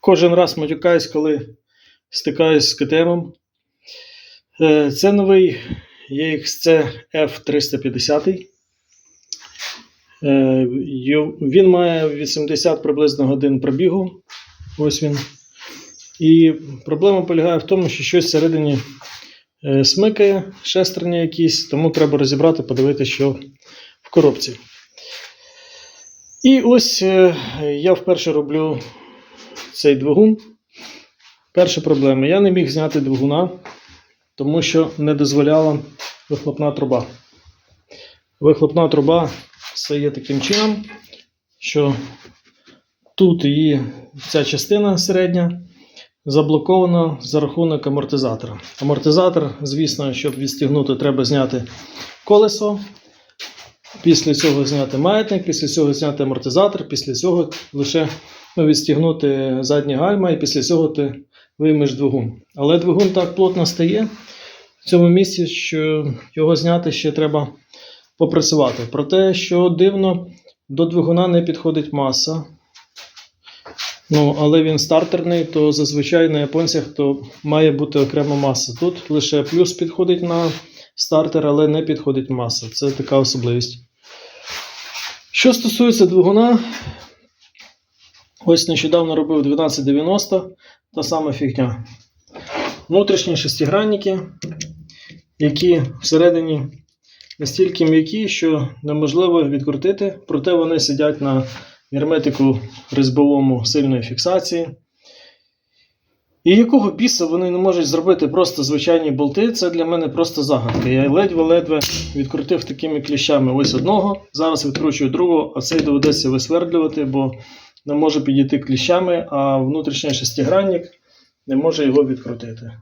Кожен раз матюкаюсь, коли стикаюсь з КТМ. Е, Це новий EXC F350. Е, Він має 80 приблизно годин пробігу. Ось він. І проблема полягає в тому, що щось всередині е, смикає, шестерні якісь, тому треба розібрати, подивитися, що в коробці. І ось я вперше роблю цей двигун. Перша проблема. Я не міг зняти двигуна, тому що не дозволяла вихлопна труба. Вихлопна труба стає таким чином, що тут її ця частина середня заблокована за рахунок амортизатора. Амортизатор, звісно, щоб відстігнути, треба зняти колесо. Після цього зняти маятник, після цього зняти амортизатор, після цього лише відстігнути задні гальма, і після цього ти виймеш двигун. Але двигун так плотно стає в цьому місці, що його зняти ще треба попрацювати. Проте, що дивно, до двигуна не підходить маса. Ну, але він стартерний, то зазвичай на японцях то має бути окрема маса. Тут лише плюс підходить на стартер, але не підходить маса. Це така особливість. Що стосується двигуна, ось нещодавно робив 1290, та сама фігня. Внутрішні шестигранники, які всередині настільки м'які, що неможливо відкрутити, проте вони сидять на герметику різьбовому сильної фіксації. І якого біса вони не можуть зробити просто звичайні болти, це для мене просто загадка. Я ледве-ледве відкрутив такими кліщами ось одного, зараз відкручую другого, а цей доведеться висвердлювати, бо не може підійти кліщами, а внутрішній шестигранник не може його відкрутити.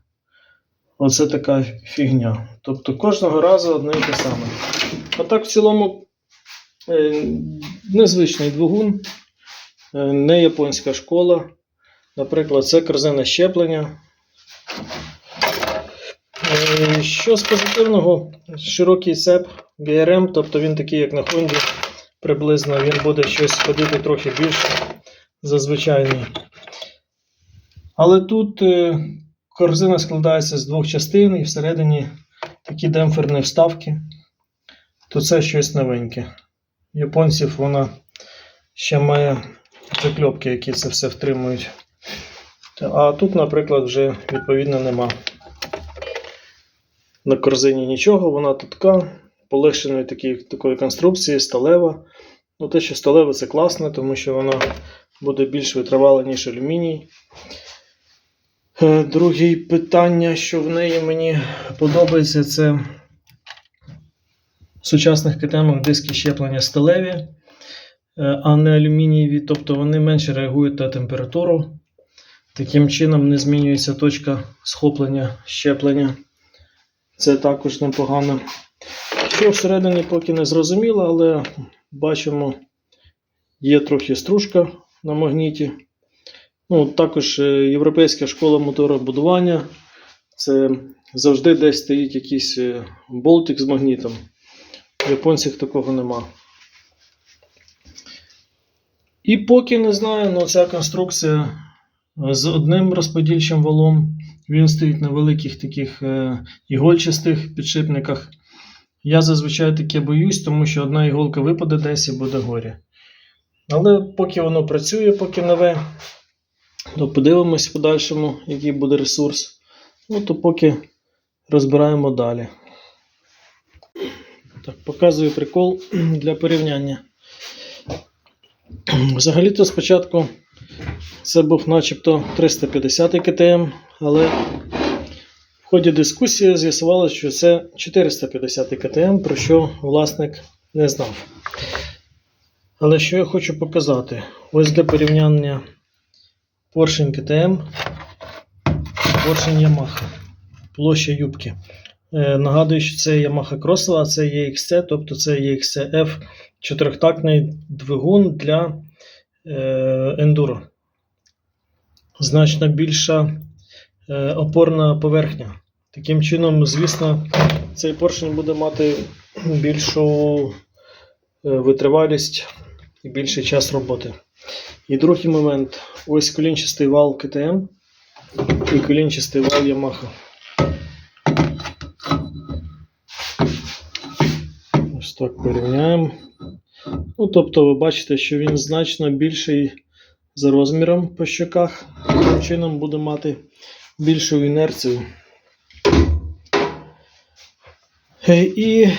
Оце така фігня. Тобто кожного разу одне і те саме. А так в цілому е, незвичний двигун, е, не японська школа. Наприклад, це корзина щеплення. Е, Що з позитивного? Широкий цеп GRM, тобто він такий, як на Honda, приблизно він буде щось ходити трохи більше за звичайний. Але тут е, корзина складається з двох частин і всередині такі демпферні вставки. То це щось новеньке. Японців вона ще має закльопки, які це все втримують. А тут, наприклад, вже відповідно нема. На корзині нічого, вона тутка, полегшеної такі, такої конструкції, сталева. Ну, те, що сталеве, це класно, тому що вона буде більш витривала, ніж алюміній. Е, Друге питання, що в неї мені подобається, це в сучасних КТМах диски щеплення сталеві, е, а не алюмінієві, тобто вони менше реагують на температуру. Таким чином не змінюється точка схоплення щеплення. Це також непогано. Що всередині поки не зрозуміло, але бачимо, є трохи стружка на магніті. Ну, також е, європейська школа моторобудування. Це завжди десь стоїть якийсь е, болтик з магнітом. В японцях такого нема. І поки не знаю, ну ця конструкція з одним розподільчим валом. Він стоїть на великих таких е, ігольчастих підшипниках. Я зазвичай таке боюсь, тому що одна іголка випаде десь і буде горі. Але поки воно працює, поки нове, то подивимось в подальшому, який буде ресурс. Ну, то поки розбираємо далі. Так, показую прикол для порівняння. Взагалі-то спочатку це був начебто 350 КТМ, але в ході дискусії з'ясувалося, що це 450 КТМ, про що власник не знав. Але що я хочу показати? Ось для порівняння поршень КТМ, поршень Yamaha, площа юбки. Е, нагадую, що це Yamaha Crossova, а це EXC, тобто це EXC-F чотирьохтактний двигун для е, ендуро. Значно більша е, опорна поверхня. Таким чином, звісно, цей поршень буде мати більшу е, витривалість більший час роботи. І другий момент. Ось колінчастий вал КТМ і колінчастий вал Yamaha. Ось так порівняємо. Ну, тобто ви бачите, що він значно більший за розміром по щоках. Таким чином буде мати більшу інерцію. Е, І е,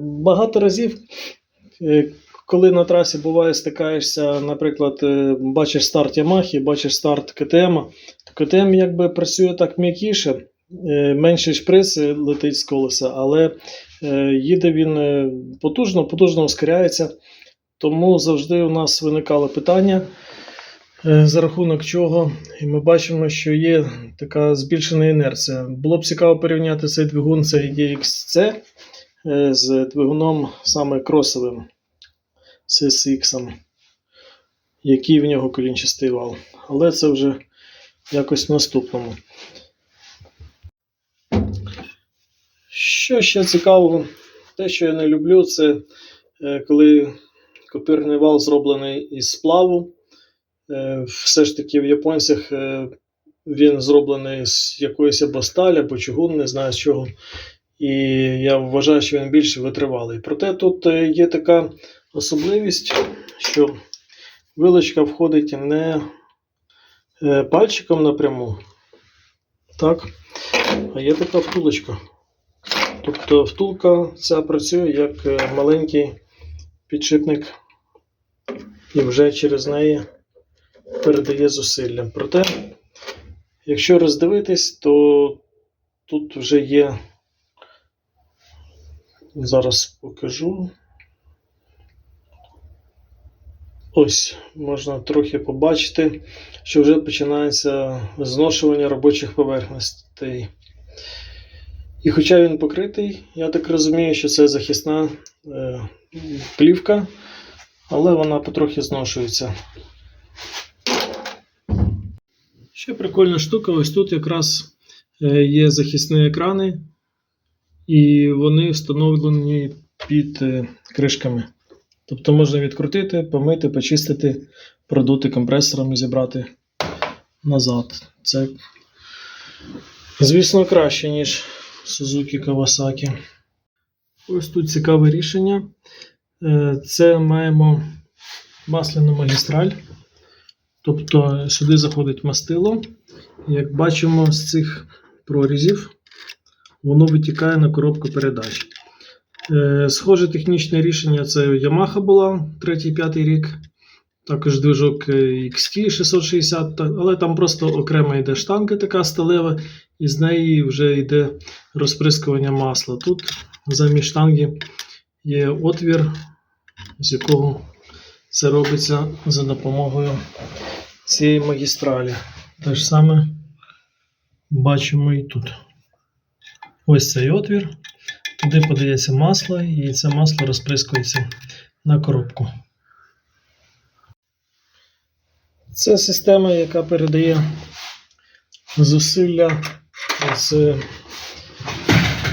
багато разів, е, коли на трасі буває стикаєшся, наприклад, е, бачиш старт Ямахи, бачиш старт КТМ, то КТМ якби працює так м'якіше, е, менший шприц летить з колеса, але е, їде він потужно, потужно ускоряється. Тому завжди у нас виникало питання, за рахунок чого, і ми бачимо, що є така збільшена інерція. Було б цікаво порівняти цей двигун, цей DXC, з двигуном саме кросовим з SX, який в нього колінчастий вал. Але це вже якось в наступному. Що ще цікавого, те, що я не люблю, це е, коли копірний вал зроблений із сплаву. Е, Все ж таки в японцях е, він зроблений з якоїсь або сталі, або чугун, не знаю з чого. І я вважаю, що він більш витривалий. Проте тут є така особливість, що вилочка входить не е, пальчиком напряму, так, а є така втулочка. Тобто втулка ця працює як е, маленький підшипник і вже через неї передає зусилля. Проте, якщо роздивитись, то тут вже є. Зараз покажу. Ось можна трохи побачити, що вже починається зношування робочих поверхностей. І хоча він покритий, я так розумію, що це захисна е, плівка, але вона потрохи зношується. Ще прикольна штука, ось тут якраз е, є захисні екрани, і вони встановлені під е, кришками. Тобто можна відкрутити, помити, почистити, продути компресором і зібрати назад. Це, звісно, краще, ніж Suzuki Kawasaki. Ось тут цікаве рішення. Е, Це маємо масляну магістраль. Тобто сюди заходить мастило. Як бачимо з цих прорізів, воно витікає на коробку передач. Е, Схоже технічне рішення це Yamaha була 3-5 рік. Також движок е, XT 660, але там просто окремо йде штанга така сталева, і з неї вже йде розприскування масла. Тут замість штанги є отвір, з якого це робиться за допомогою цієї магістралі. Те ж саме бачимо і тут. Ось цей отвір. Туди подається масло, і це масло розприскується на коробку. Це система, яка передає зусилля з.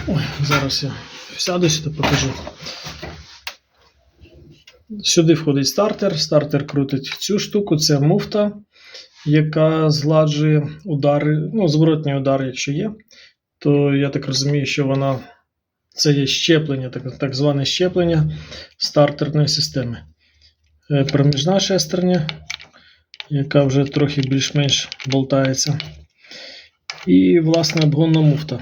Ой, зараз я сяду сюди покажу. Сюди входить стартер. Стартер крутить цю штуку, це муфта, яка згладжує удари, ну, зворотні удари, якщо є. То я так розумію, що вона це є щеплення, так, так зване щеплення стартерної системи. Е, Проміжна шестерня, яка вже трохи більш-менш болтається. І, власне, обгонна муфта.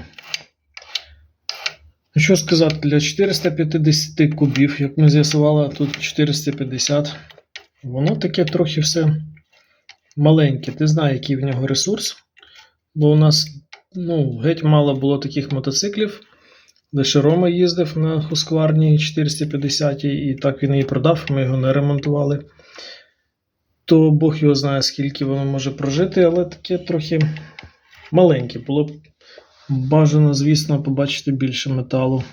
Ну, Що сказати, для 450 кубів, як ми з'ясували, тут 450. Воно таке трохи все маленьке. Ти знаєш, який в нього ресурс. Бо у нас ну, геть мало було таких мотоциклів. Лише Рома їздив на Husqvarna 450 і так він її продав, ми його не ремонтували. То Бог його знає, скільки воно може прожити, але таке трохи маленьке. Було б бажано, звісно, побачити більше металу.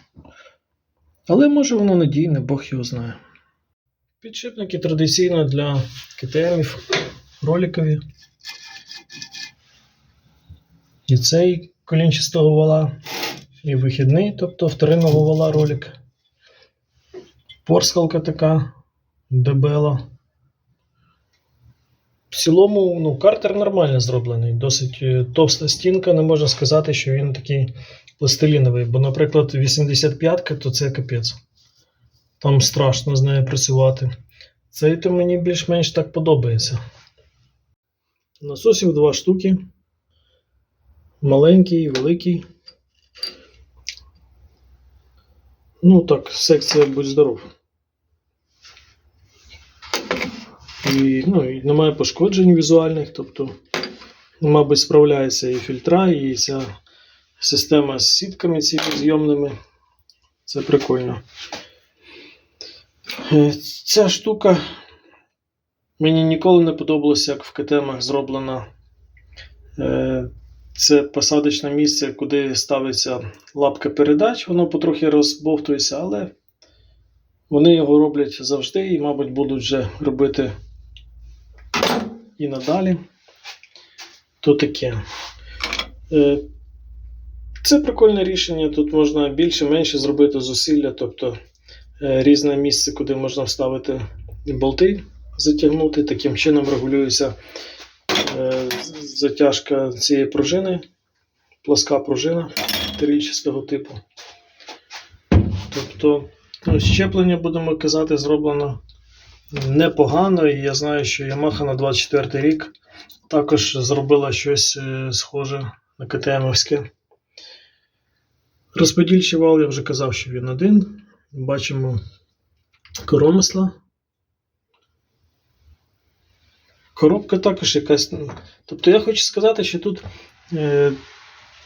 Але може воно надійне, Бог його знає. Підшипники традиційно для КТМів, роликові. І цей колінчастого вала, і вихідний, тобто вторинного вала ролик. Порскалка така дебела. В цілому, ну, картер нормально зроблений. Досить е, товста стінка, не можна сказати, що він такий пластиліновий. Бо, наприклад, 85-ка, то це капець. Там страшно з нею працювати. Цей то мені більш-менш так подобається. Насосів два штуки. Маленький і великий. Ну так, секція будь здоров. І, ну, і немає пошкоджень візуальних, тобто, мабуть, справляється і фільтра, і ця система з сітками цими зйомними. Це прикольно. Е, Ця штука мені ніколи не подобалося, як в КТМах зроблена. Це посадочне місце, куди ставиться лапка передач, воно потрохи розбовтується, але вони його роблять завжди і, мабуть, будуть вже робити і надалі. То таке. Е, Це прикольне рішення. Тут можна більше-менше зробити зусилля, тобто е, різне місце, куди можна вставити болти, затягнути. Таким чином регулюється е, затяжка цієї пружини, пласка пружина трільчастого типу. Тобто, ну, щеплення, будемо казати, зроблено непогано, і я знаю, що Yamaha на 24 рік також зробила щось е, схоже на КТМовське. Розподільчий вал, я вже казав, що він один. Бачимо коромисла. Коробка також якась. ну, Тобто я хочу сказати, що тут е,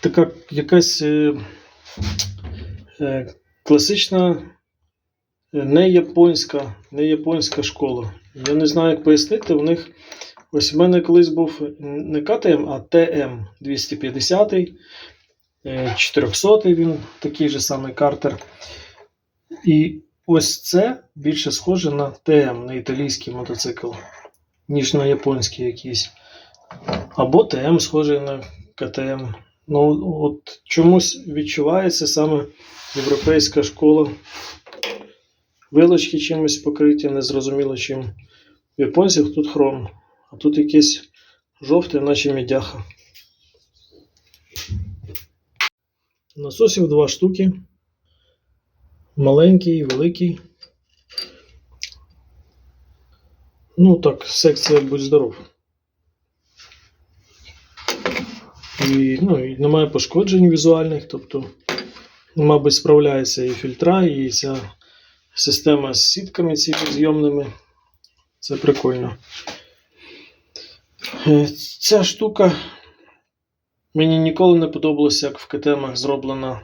така якась е, е, класична е, не японська, не японська школа. Я не знаю, як пояснити. У них ось в мене колись був не КТМ, а ТМ 250, е, 400 він такий же самий картер. І ось це більше схоже на ТМ, на італійський мотоцикл, ніж на японський якийсь. Або ТМ схожий на КТМ. Ну, от чомусь відчувається саме європейська школа. Вилочки чимось покриті, незрозуміло чим. В японців тут хром, а тут якесь жовте, наче мідяха. Насосів два штуки. Маленький і великий. Ну так, секція будь здоров. І, ну, і немає пошкоджень візуальних, тобто, мабуть, справляється і фільтра, і ця система з сітками цими зйомними. Це прикольно. Е, Ця штука мені ніколи не подобалося, як в КТМах зроблена.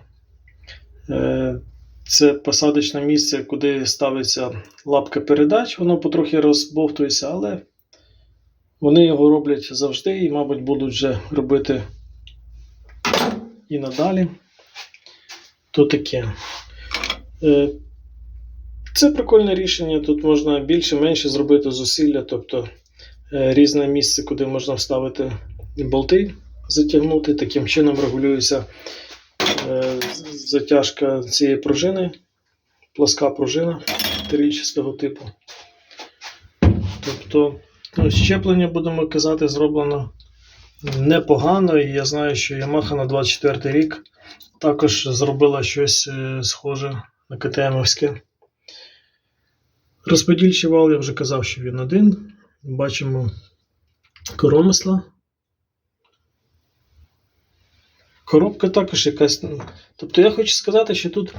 Це посадочне місце, куди ставиться лапка передач, воно потрохи розбовтується, але вони його роблять завжди і, мабуть, будуть вже робити і надалі. То таке. Е, Це прикольне рішення. Тут можна більше-менше зробити зусилля, тобто е, різне місце, куди можна вставити болти, затягнути. Таким чином регулюється затяжка цієї пружини, пласка пружина трільчастого типу. Тобто, ну, щеплення, будемо казати, зроблено непогано, і я знаю, що Yamaha на 24 рік також зробила щось е, схоже на КТМовське. Розподільчий вал, я вже казав, що він один. Бачимо коромисла. Коробка також якась. ну, Тобто я хочу сказати, що тут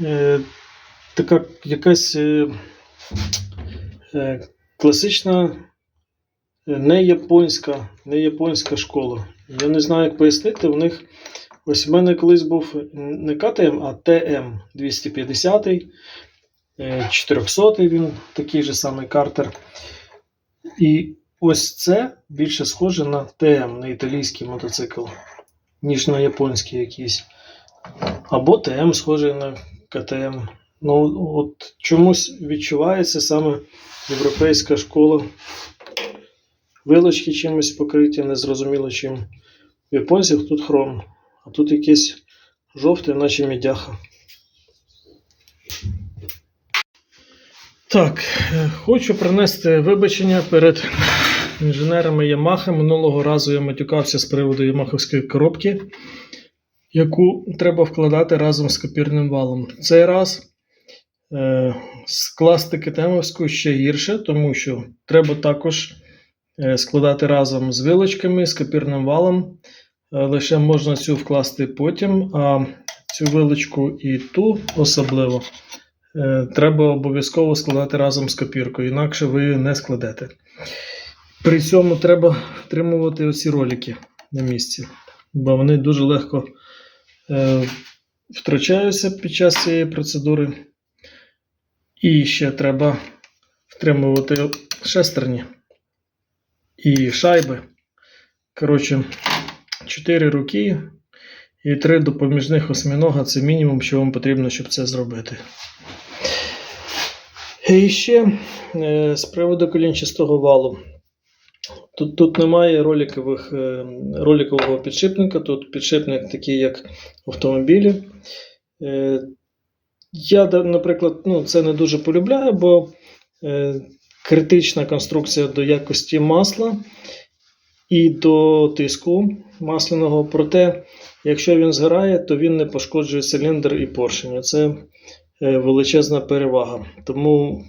е, така якась е, е, класична е, не японська, не японська школа. Я не знаю, як пояснити. У них ось в мене колись був не КТМ, а ТМ 250, е, 400 він такий же самий картер. І ось це більше схоже на ТМ, на італійський мотоцикл, ніж на японський якийсь. Або ТМ схожий на КТМ. Ну, от чомусь відчувається саме європейська школа. Вилочки чимось покриті, незрозуміло чим. В японців тут хром, а тут якесь жовте, наче мідяха. Так, е, хочу принести вибачення перед інженерами Yamaha. Минулого разу я матюкався з приводу ямаховської коробки, яку треба вкладати разом з копірним валом. Цей раз е, скласти китемовську ще гірше, тому що треба також е, складати разом з вилочками, з копірним валом. Е, Лише можна цю вкласти потім, а цю вилочку і ту особливо е, треба обов'язково складати разом з копіркою, інакше ви не складете. При цьому треба втримувати оці ролики на місці, бо вони дуже легко е, втрачаються під час цієї процедури. І ще треба втримувати шестерні і шайби. Коротше, 4 руки і 3 допоміжних осьминога це мінімум, що вам потрібно, щоб це зробити. І ще е, з приводу колінчастого валу. Тут, тут немає роликових, е, роликового підшипника, тут підшипник такий, як в автомобілі. Е, Я, наприклад, ну, це не дуже полюбляю, бо е, критична конструкція до якості масла і до тиску масляного. Проте, якщо він згорає, то він не пошкоджує циліндр і поршень. Це величезна перевага. Тому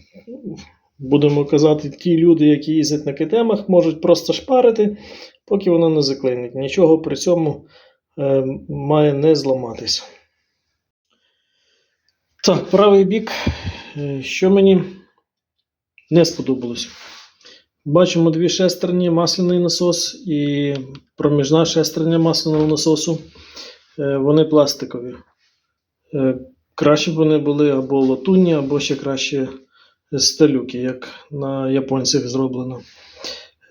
будемо казати, ті люди, які їздять на китемах, можуть просто шпарити, поки воно не заклинить. Нічого при цьому е, має не зламатись. Так, правий бік. Е, Що мені не сподобалось? Бачимо дві шестерні, масляний насос і проміжна шестерня масляного насосу. Е, Вони пластикові. Е, Краще б вони були або латунні, або ще краще сталюки, як на японцях зроблено.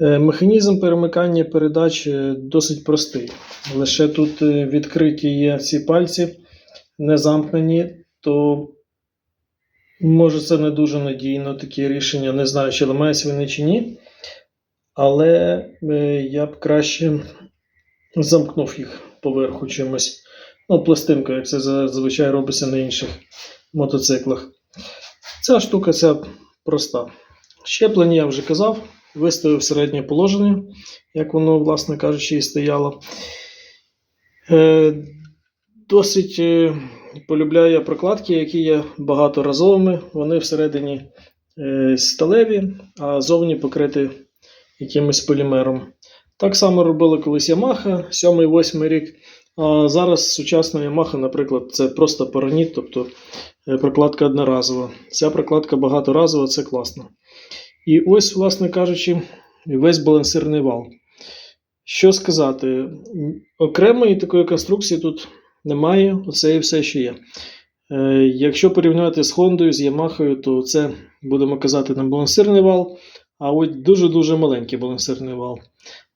Е, Механізм перемикання передач досить простий. Лише тут е, відкриті є ці пальці, не замкнені, то може це не дуже надійно таке рішення. Не знаю, чи ламаються вони чи ні. Але е, я б краще замкнув їх поверху чимось. Ну, пластинкою, як це зазвичай робиться на інших мотоциклах. Ця штука ця проста. Щеплення я вже казав, виставив середнє положення, як воно, власне кажучи, і стояло. Е, досить е, полюбляю я прокладки, які є багаторазовими. Вони всередині е, сталеві, а зовні покриті якимось полімером. Так само робила колись Yamaha 7-8 рік. А зараз сучасна Yamaha, наприклад, це просто параніт, тобто прокладка одноразова. Ця прокладка багаторазова, це класно. І ось, власне кажучи, весь балансирний вал. Що сказати, окремої такої конструкції тут немає, оце і все, що є. Е, Якщо порівняти з Honda, з Yamaha, то це, будемо казати, не балансирний вал, а от дуже-дуже маленький балансирний вал.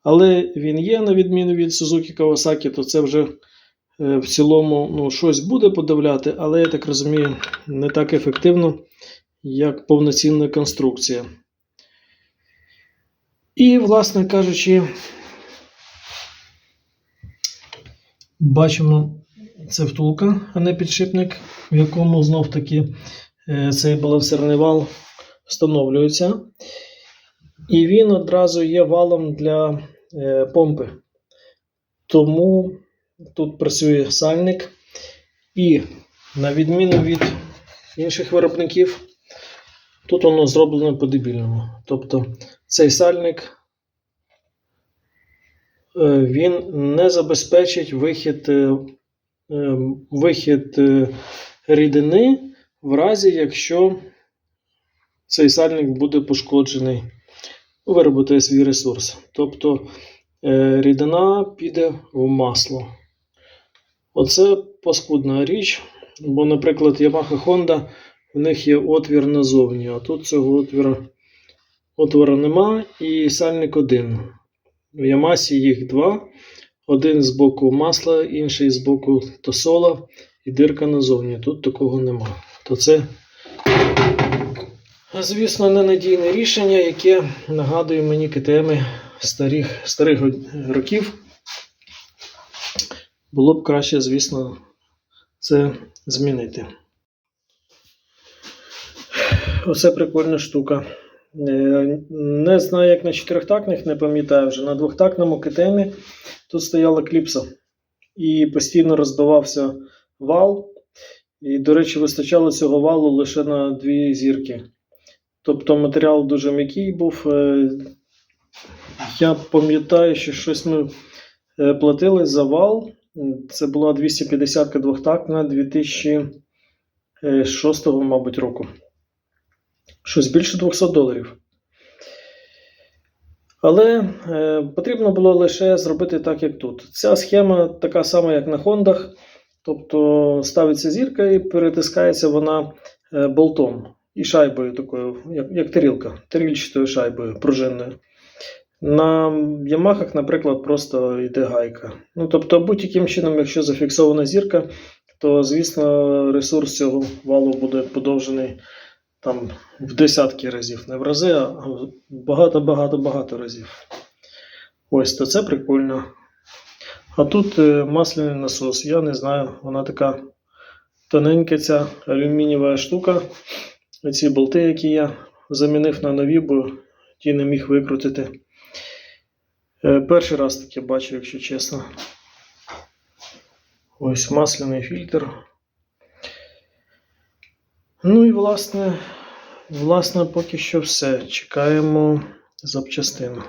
Але він є, на відміну від Suzuki Kawasaki, то це вже е, в цілому ну, щось буде подавляти, але я так розумію, не так ефективно, як повноцінна конструкція. І, власне кажучи, бачимо, це втулка, а не підшипник, в якому знов таки е, цей балансирний вал встановлюється. І він одразу є валом для е, помпи. Тому тут працює сальник. І на відміну від інших виробників, тут воно зроблено по-дебільному. Тобто цей сальник е, він не забезпечить вихід, е, е, вихід рідини в разі, якщо цей сальник буде пошкоджений виробити свій ресурс. Тобто рідина піде в масло. Оце паскудна річ, бо, наприклад, Yamaha Honda, в них є отвір назовні, а тут цього отвіра, отвора нема і сальник один. В Ямасі їх два. Один з боку масла, інший з боку тосола і дирка назовні. Тут такого нема. То це Звісно, ненадійне рішення, яке нагадує мені КТМ старих, старих років. Було б краще, звісно, це змінити. Оце прикольна штука. Е, Не знаю, як на чотирьохтактних, не пам'ятаю вже. На двохтактному КТМі тут стояла кліпса. І постійно розбивався вал. І, до речі, вистачало цього валу лише на дві зірки. Тобто матеріал дуже м'який був. Е, Я пам'ятаю, що щось ми е, платили за вал. Це була 250 двохтактна 2006, мабуть, року. Щось більше 200 доларів. Але е, потрібно було лише зробити так, як тут. Ця схема така сама, як на Хондах. Тобто ставиться зірка і перетискається вона е, болтом і шайбою такою, як, як тарілка, тарільчатою шайбою пружинною. На Ямахах, наприклад, просто йде гайка. Ну, тобто, будь-яким чином, якщо зафіксована зірка, то, звісно, ресурс цього валу буде подовжений там в десятки разів, не в рази, а багато-багато-багато разів. Ось, то це прикольно. А тут е, масляний насос. Я не знаю, вона така тоненька ця алюмінієва штука. Оці болти, які я замінив на нові, бо ті не міг викрутити. Е, Перший раз таке бачу, якщо чесно. Ось масляний фільтр. Ну і власне, власне, поки що все. Чекаємо запчастину.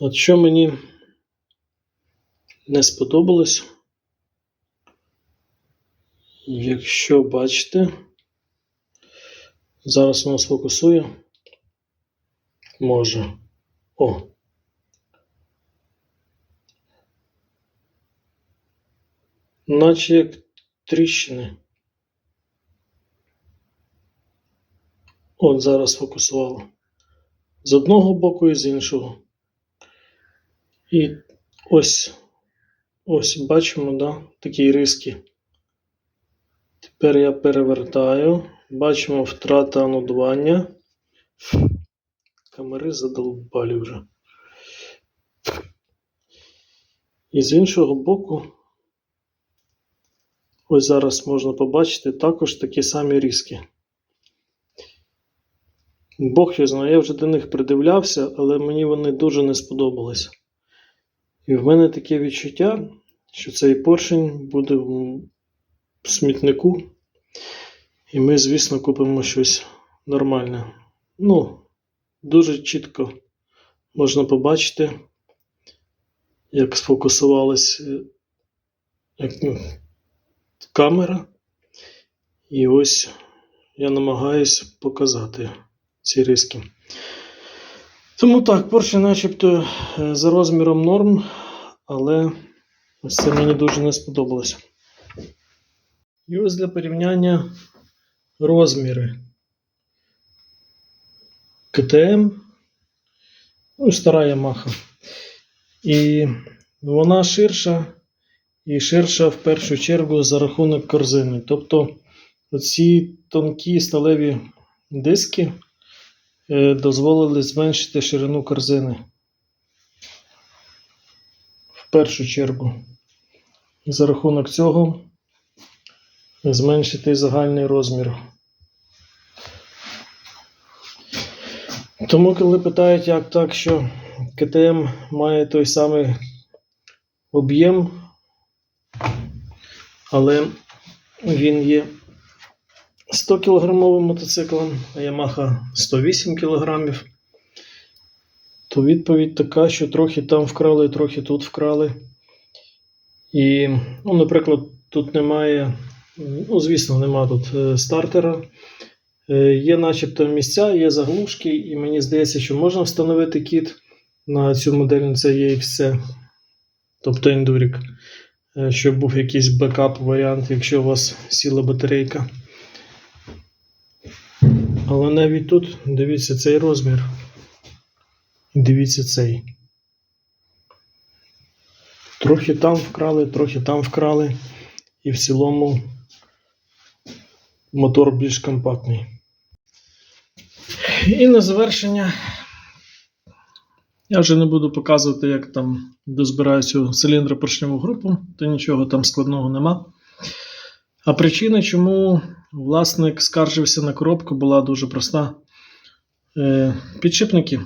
От що мені не сподобалось. Якщо бачите, зараз воно сфокусує. Може. О. Наче як тріщини. От зараз сфокусувало. З одного боку і з іншого. І ось, ось бачимо, да, такі риски. Тепер я перевертаю. Бачимо втрата анодування. Камери задолбали вже. І з іншого боку, ось зараз можна побачити також такі самі різки. Бог його знає, я вже до них придивлявся, але мені вони дуже не сподобалися. І в мене таке відчуття, що цей поршень буде в смітнику, і ми, звісно, купимо щось нормальне. Ну, дуже чітко можна побачити, як сфокусувалась е, ну, камера. І ось я намагаюсь показати ці риски. Тому так, поршень начебто е, за розміром норм, але ось це мені дуже не сподобалося. І ось для порівняння розміри. КТМ, ну, стара Ямаха. І вона ширша, і ширша в першу чергу за рахунок корзини. Тобто оці тонкі сталеві диски е, дозволили зменшити ширину корзини. В першу чергу. І за рахунок цього зменшити загальний розмір. Тому, коли питають, як так, що КТМ має той самий об'єм, але він є 100 кілограмовим мотоциклом, а Yamaha 108 кілограмів, то відповідь така, що трохи там вкрали, трохи тут вкрали. І, ну, наприклад, тут немає, ну, звісно, немає тут е, стартера. Е, Є начебто місця, є заглушки, і мені здається, що можна встановити кіт на цю модель це EXC, тобто Enduric, е, щоб був якийсь бекап варіант, якщо у вас сіла батарейка. Але навіть тут дивіться цей розмір. І дивіться цей. Трохи там вкрали, трохи там вкрали. І в цілому мотор більш компактний. І на завершення я вже не буду показувати, як там дозбираю цю циліндропоршневу групу, то нічого там складного нема. А причина, чому власник скаржився на коробку, була дуже проста. Е, Підшипники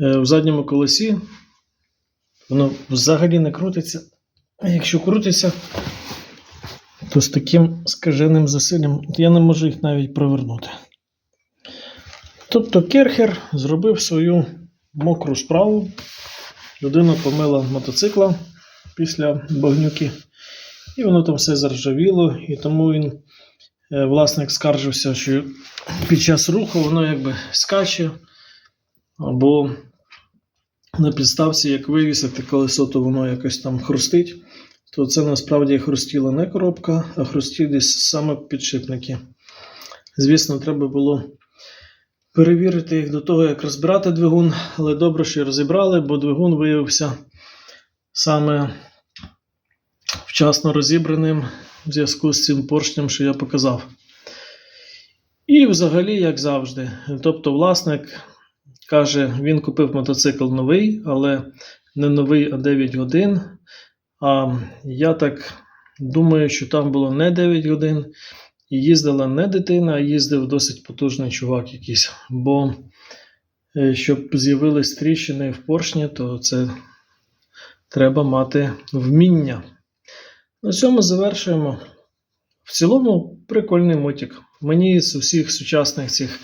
Е, в задньому колесі воно взагалі не крутиться. А якщо крутиться, то з таким скаженим зусиллям я не можу їх навіть провернути. Тобто Керхер зробив свою мокру справу. Людина помила мотоцикла після багнюки, і воно там все заржавіло, і тому він, е, власник, скаржився, що під час руху воно якби скаче, або на підставці, як вивісити колесо, то воно якось там хрустить. То це насправді хрустіла не коробка, а хрустіли саме підшипники. Звісно, треба було перевірити їх до того, як розбирати двигун, але добре, що розібрали, бо двигун виявився саме вчасно розібраним в зв'язку з цим поршнем, що я показав. І взагалі, як завжди, тобто власник каже, він купив мотоцикл новий, але не новий, а 9 годин. А я так думаю, що там було не 9 годин. І їздила не дитина, а їздив досить потужний чувак якийсь. Бо е, щоб з'явились тріщини в поршні, то це треба мати вміння. На цьому завершуємо. В цілому прикольний мотик. Мені з усіх сучасних цих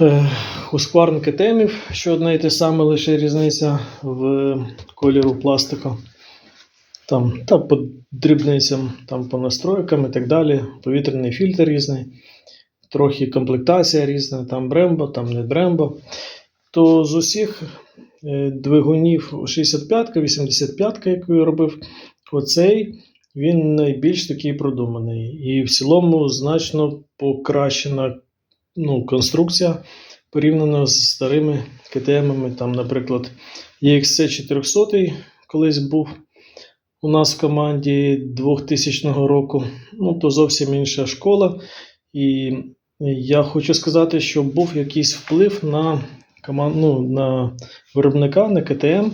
е, Husqvarna КТМів, що одне і те саме, лише різниця в кольору пластику. Там, та по дрібницям, там по настройкам і так далі. Повітряний фільтр різний, трохи комплектація різна, там Брембо, там не Брембо. То з усіх е, двигунів 65-ка, 85-ка, яку я робив, оцей він найбільш такий продуманий. І в цілому значно покращена ну, конструкція порівняно з старими КТМами. Там, наприклад, EXC 400 колись був у нас в команді 2000 року. Ну, то зовсім інша школа. І я хочу сказати, що був якийсь вплив на команд, ну, на виробника, на КТМ,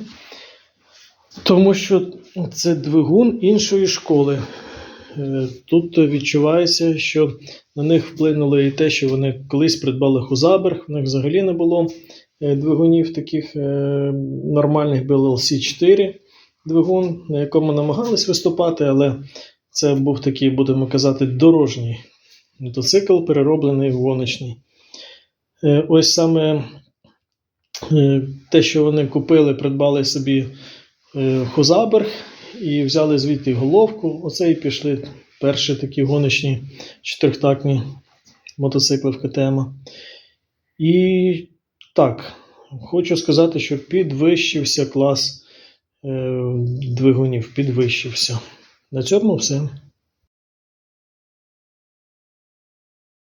тому що це двигун іншої школи. Е, Тут відчувається, що на них вплинуло і те, що вони колись придбали Хузаберг, в них взагалі не було е, двигунів таких е, нормальних BLC 4 двигун, на якому намагались виступати, але це був такий, будемо казати, дорожній мотоцикл, перероблений в гоночний. Е, Ось саме е, те, що вони купили, придбали собі е, Хозаберг і взяли звідти головку. Оце і пішли перші такі гоночні чотирьохтактні мотоцикли в КТМ. І так, хочу сказати, що підвищився клас двигунів, підвищився. На цьому все.